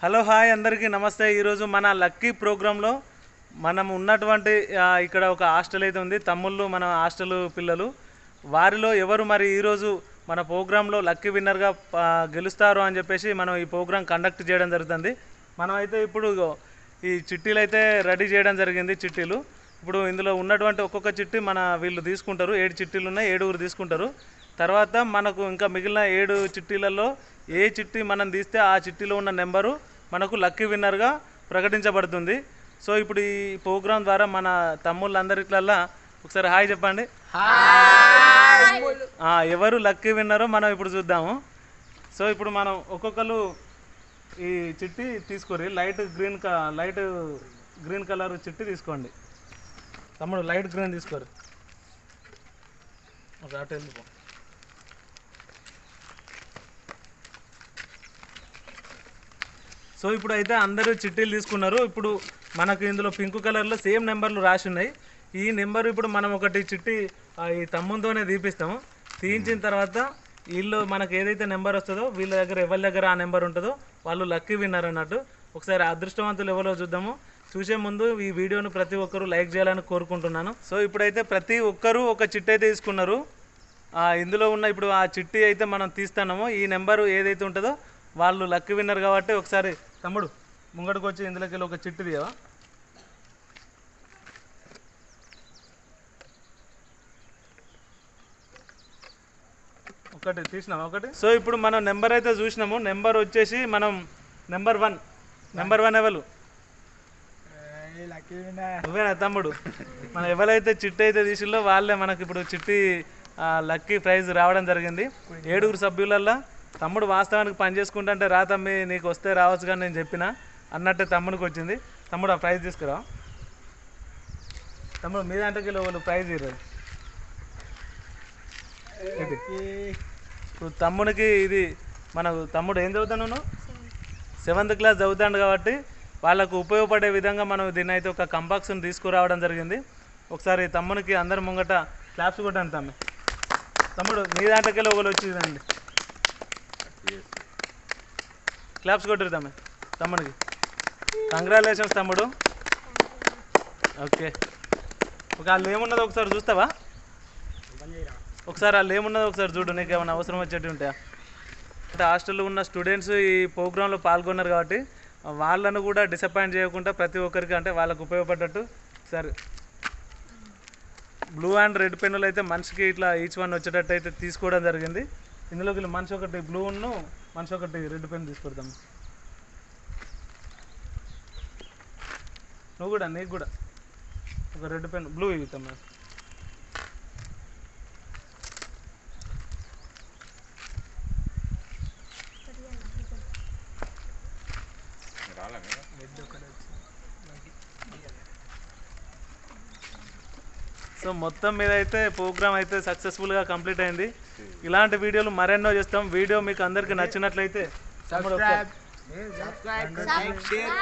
Hello hi అందరికీ నమస్తే. ఈరోజు మన లక్కీ ప్రోగ్రాంలో మనం ఉన్నటువంటి ఇక్కడ ఒక హాస్టల్ అయితే ఉంది. తమ్ముళ్ళు మన హాస్టల్ పిల్లలు. వారిలో ఎవరు మరి ఈరోజు మన ప్రోగ్రాంలో లక్కీ విన్నర్గా గెలుస్తారు అని చెప్పేసి మనం ఈ ప్రోగ్రాం కండక్ట్ చేయడం జరుగుతుంది. మనం అయితే ఇప్పుడు ఈ చిట్టీలు అయితే రెడీ చేయడం జరిగింది చిట్టీలు. ఇప్పుడు ఇందులో ఉన్నటువంటి ఒక్కొక్క చిట్టి మన వీళ్ళు తీసుకుంటారు. ఏడు చిట్టీలు ఉన్నాయి ఏడుగురు తీసుకుంటారు. తర్వాత మనకు ఇంకా మిగిలిన ఏడు చిట్టీలలో ఏ చిట్టి మనం తీస్తే ఆ చిట్టీలో ఉన్న నెంబరు మనకు లక్కీ విన్నర్గా ప్రకటించబడుతుంది. సో ఇప్పుడు ఈ ప్రోగ్రాం ద్వారా మన తమ్ముళ్ళందరిట్లల్లా ఒకసారి హాయ్ చెప్పండి. ఎవరు లక్కీ విన్నరో మనం ఇప్పుడు చూద్దాము. సో ఇప్పుడు మనం ఒక్కొక్కరు ఈ చిట్టి తీసుకోరి లైట్ గ్రీన్ క లైట్ గ్రీన్ కలర్ చిట్టి తీసుకోండి. తమ్ముడు లైట్ గ్రీన్ తీసుకోరు. ఒక అటు వెళ్ళిపో. సో ఇప్పుడు అయితే అందరూ చిట్టీలు తీసుకున్నారు. ఇప్పుడు మనకు ఇందులో పింక్ కలర్లో సేమ్ నెంబర్లు రాసి ఉన్నాయి. ఈ నెంబర్ ఇప్పుడు మనం ఒకటి చిట్టి ఈ తమ్ముతోనే తీపిస్తాము. తీయించిన తర్వాత వీళ్ళు మనకు ఏదైతే నెంబర్ వస్తుందో వీళ్ళ దగ్గర ఎవరి దగ్గర ఆ నెంబర్ ఉంటుందో వాళ్ళు లక్కీ విన్నర్ అన్నట్టు. ఒకసారి అదృష్టవంతులు ఎవరో చూద్దాము. చూసే ముందు ఈ వీడియోను ప్రతి ఒక్కరూ లైక్ చేయాలని కోరుకుంటున్నాను. సో ఇప్పుడైతే ప్రతి ఒక్కరూ ఒక చిట్టి అయితే తీసుకున్నారు. ఇందులో ఉన్న ఇప్పుడు ఆ చిట్టి అయితే మనం తీస్తున్నాము. ఈ నెంబరు ఏదైతే ఉంటుందో వాళ్ళు లక్కీ విన్నర్ కాబట్టి ఒకసారి తమ్ముడు ముంగడికి వచ్చి ఇందులోకి వెళ్ళి ఒక చిట్టి తీయవా? ఒకటి తీసినామా ఒకటి? సో ఇప్పుడు మనం నెంబర్ అయితే చూసినాము. నెంబర్ వచ్చేసి మనం నెంబర్ వన్. నెంబర్ వన్ ఎవరు? నువ్వేనా తమ్ముడు? మనం ఎవరైతే చిట్టి అయితే తీసిల్లో వాళ్ళే మనకి ఇప్పుడు చిట్టి లక్కీ ప్రైజ్ రావడం జరిగింది. ఏడుగురు సభ్యులల్లో తమ్ముడు వాస్తవానికి పని చేసుకుంటుంటే రా తమ్మి నీకు వస్తే రావచ్చు కానీ నేను చెప్పిన అన్నట్టే తమ్ముడికి వచ్చింది. తమ్ముడు ఆ ప్రైజ్ తీసుకురా. తమ్ముడు మీ దాంట్లోకి వాళ్ళు ప్రైజ్ ఇరవై ఇప్పుడు తమ్మునికి ఇది మన తమ్ముడు ఏం చదువుతాను సెవెంత్ క్లాస్ చదువుతాడు కాబట్టి వాళ్ళకు ఉపయోగపడే విధంగా మనం దీన్ని అయితే ఒక కంబాక్స్ని తీసుకురావడం జరిగింది. ఒకసారి తమ్మునికి అందరి ముంగట క్లాప్స్ కొట్టాను తమ్మి. తమ్ముడు మీ దాంట్లోకి ఒకరు వచ్చిందండి రండి క్లాప్స్ కొట్టురు తమ్మి తమ్ముడికి. కంగ్రాచులేషన్స్ తమ్ముడు. ఓకే ఒక వాళ్ళు ఏమున్నదో ఒకసారి చూస్తావా? ఒకసారి వాళ్ళు ఏమున్నదో ఒకసారి చూడు నీకు ఏమైనా అవసరం వచ్చేటి ఉంటాయా? అంటే హాస్టల్లో ఉన్న స్టూడెంట్స్ ఈ ప్రోగ్రాంలో పాల్గొన్నారు కాబట్టి వాళ్ళను కూడా డిసప్పాయింట్ చేయకుండా ప్రతి ఒక్కరికి అంటే వాళ్ళకు ఉపయోగపడ్డట్టు. సరే. బ్లూ అండ్ రెడ్ పెన్నులు అయితే మనిషికి ఇట్లా ఈచ్ వన్ వచ్చేటట్టు అయితే తీసుకోవడం జరిగింది. ఇందులోకి మనిషి ఒకటి బ్లూను మనిషి ఒకటి రెడ్ పెన్ తీసుకొడతాం నువ్వు కూడా నీకు కూడా. ఒక రెడ్ పెన్ బ్లూ ఇస్తాం మేము సో మొత్తం మీద అయితే ప్రోగ్రామ్ అయితే సక్సెస్ఫుల్గా కంప్లీట్ అయింది. ఇలాంటి వీడియోలు మరెన్నో చేస్తాం. వీడియో మీకు అందరికీ నచ్చినట్లయితే